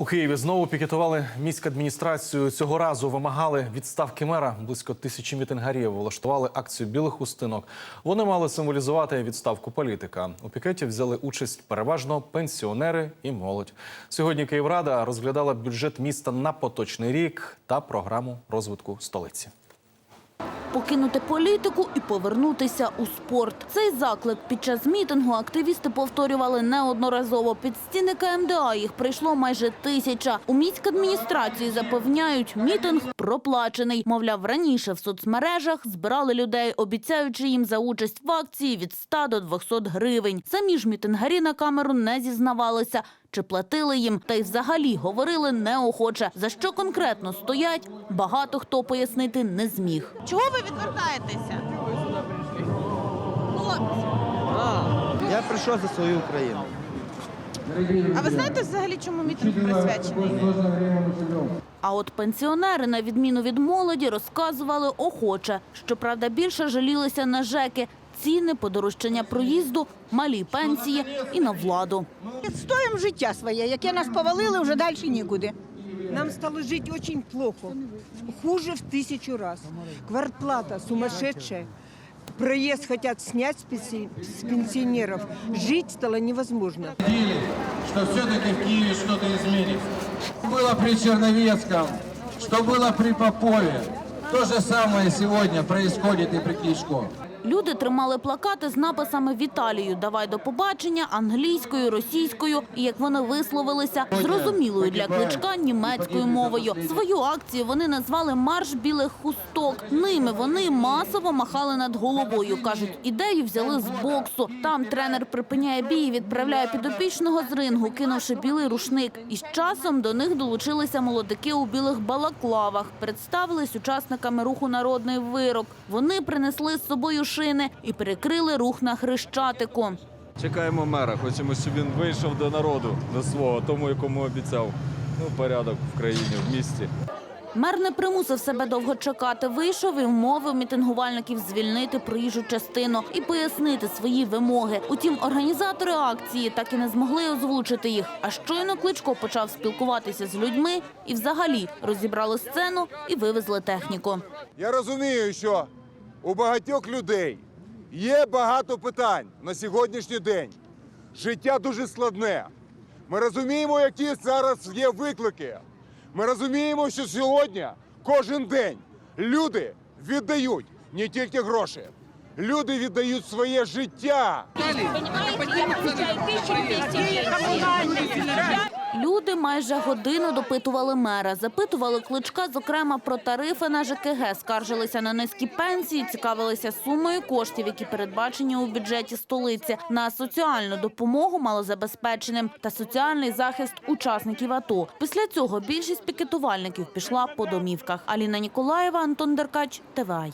У Києві знову пікетували міську адміністрацію. Цього разу вимагали відставки мера. Близько тисячі мітингарів влаштували акцію білих хустинок. Вони мали символізувати відставку політика. У пікеті взяли участь переважно пенсіонери і молодь. Сьогодні Київрада розглядала бюджет міста на поточний рік та програму розвитку столиці. Покинути політику і повернутися у спорт. Цей заклик під час мітингу активісти повторювали неодноразово. Під стіни КМДА їх прийшло майже тисяча. У міськадміністрації запевняють, мітинг проплачений. Мовляв, раніше в соцмережах збирали людей, обіцяючи їм за участь в акції від 100 до 200 гривень. Самі ж мітингарі на камеру не зізнавалися. Чи платили їм, та й взагалі говорили неохоче. За що конкретно стоять, багато хто пояснити не зміг. Чого ви відвертаєтеся? Я прийшов за свою Україну. а ви знаєте взагалі, чому мітинг присвячений? А от пенсіонери, на відміну від молоді, розказували охоче. Щоправда, більше жалілися на ЖЕКи Ціни, подорожчання проїзду, малі пенсії і на владу. Відстоїмо життя своє, яке нас повалили, вже далі нікуди. Нам стало жить очень плохо. Хуже в тысячу раз. Квартплата сумасшедшая. Проезд хотят снять с пенси- с пенсионеров. Жить стало невозможно. надеялись, что все-таки в Киеве что-то изменится. Было при Черновецком, что было при Попове. То же самое сегодня происходит и при Кличко. Люди тримали плакати з написами «Віталію, давай до побачення» англійською, російською і, як вони висловилися, зрозумілою для кличка німецькою мовою. Свою акцію вони назвали «Марш білих хусток». Ними вони масово махали над головою. Кажуть, ідею взяли з боксу. Там тренер припиняє бій і відправляє підопічного з рингу, кинувши білий рушник. І з часом до них долучилися молодики у білих балаклавах. Представились учасниками руху «Народний вирок». Вони принесли з собою шини і перекрили рух на Хрещатику. Чекаємо мера, хочемо, щоб він вийшов до народу, до свого, тому, якому обіцяв. Ну, порядок в країні, в місті. Мер не примусив себе довго чекати. Вийшов і вмовив мітингувальників звільнити проїжджу частину і пояснити свої вимоги. Утім, організатори акції так і не змогли озвучити їх. А щойно Кличко почав спілкуватися з людьми і взагалі розібрали сцену і вивезли техніку. Я розумію, що у багатьох людей є багато питань на сьогоднішній день. Життя дуже складне. Ми розуміємо, які зараз є виклики. Ми розуміємо, що сьогодні кожен день люди віддають не тільки гроші, люди віддають своє життя. Люди майже годину допитували мера. Запитували кличка, зокрема, про тарифи на ЖКГ, скаржилися на низькі пенсії, цікавилися сумою коштів, які передбачені у бюджеті столиці, на соціальну допомогу малозабезпеченим та соціальний захист учасників АТО. Після цього більшість пікетувальників пішла по домівках. Аліна Ніколаєва, Антон Деркач, ТВАЙ.